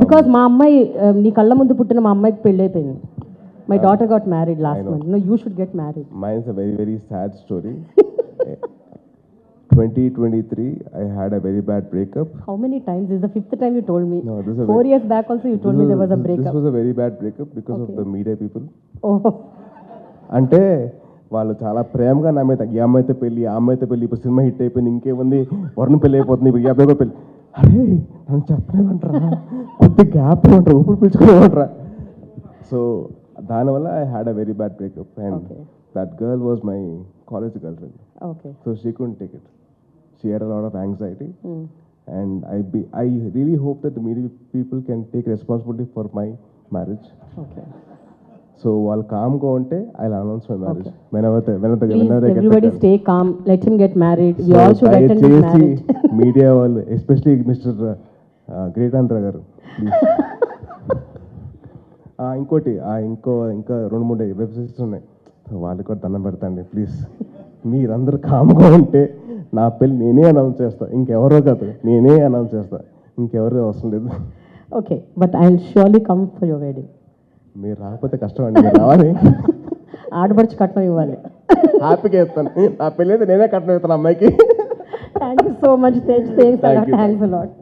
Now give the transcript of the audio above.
Because మా అమ్మాయి uh, నీ కళ్ళ ముందు పుట్టిన మా అమ్మాయికి పెళ్ళి అయిపోయింది my daughter got married last month no you should get married Mine is a very, very sad story. 2023, I had a very bad breakup. How many times is the fifth time you told me four years back also you told me there was a breakup was a very bad breakup because of the media people. Oh అంటే వాళ్ళు చాలా ప్రేమగా నా మీద ఈ అమ్మాయితో పెళ్ళి ఆ అమ్మాయితో పెళ్ళి ఇప్పుడు సినిమా హిట్ అయిపోయింది ఇంకేముంది? వరుణ్ పెళ్ళి అయిపోతుంది ఇప్పుడు ఈ అబ్బాయి కూడా పెళ్ళి. అరే నన్ను చెప్పలేమంటారా కొద్ది గ్యాప్ ఇవ్వంటారా ఊపిరి పీల్చుకోలేమంటారా సో దానివల్ల I had a very bad breakup and. That girl was my college girlfriend okay so she could take it she had a lot of anxiety Hmm. and I be I really hope that the media people can take responsibility for my marriage. Okay So while calm go ఉంటే the please whenever I get the everybody. Stay calm let him get married we all should attend marriage media వాళ్ళు especially mister great Andhra garu ఇంకోటి ఆ ఇంకో ఇంకా రెండు మూడు websites ఉన్నాయి. So వాళ్ళకి కూడా దండం పెడతాండి ప్లీజ్ మీరందరూ కామ్గా ఉంటే నా పెళ్ళి నేనే అనౌన్స్ చేస్తా. ఇంకెవరో కాదు నేనే అనౌన్స్ చేస్తా. ఇంకెవరో అవసరం లేదు. Okay but I surely come for your wedding మీరు రాకపోతే కష్టం అండి మీరు రావాలి. ఆడపడుచు కట్నం ఇవ్వాలి. హ్యాపీగా ఇస్తాను నా పెళ్ళి అయితే నేనే కట్టడం ఇస్తాను అమ్మాయికి. Thank you so much thanks. Thanks a lot